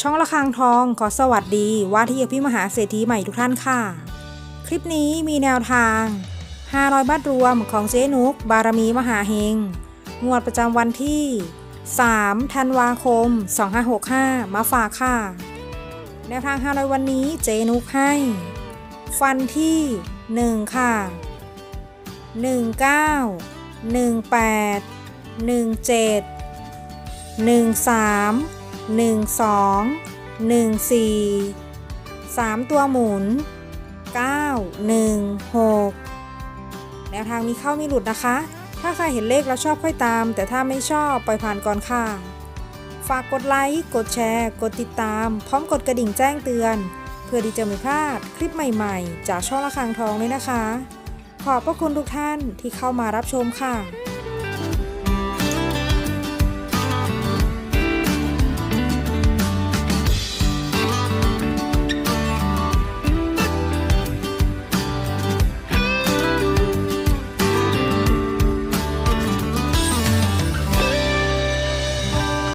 ช่องระฆังทองขอสวัสดีว่าที่พี่มหาเศรษฐีใหม่ทุกท่านค่ะ คลิปนี้มีแนวทาง 500บาทรวมของเจ๊นุก บารมีมหาเฮง งวดประจำวันที่ 3 ธันวาคม 2565 มาฝากค่ะ แนวทาง 500 วันนี้เจ๊นุกให้ ฟันที่ 1 ค่ะ 19 18 17 13 12 14 3 ตัวหมุน 9 1 6 แนวทางมีเข้ามีหลุดนะคะ ถ้าใครเห็นเลขแล้วชอบค่อยตาม แต่ถ้าไม่ชอบปล่อยผ่านก่อนค่ะ ฝากกดไลค์ กดแชร์ กดติดตาม พร้อมกดกระดิ่งแจ้งเตือน เพื่อที่จะไม่พลาดคลิปใหม่ๆ จากช่องระฆังทองด้วยนะคะ ขอบพระคุณทุกท่านที่เข้ามารับชมค่ะ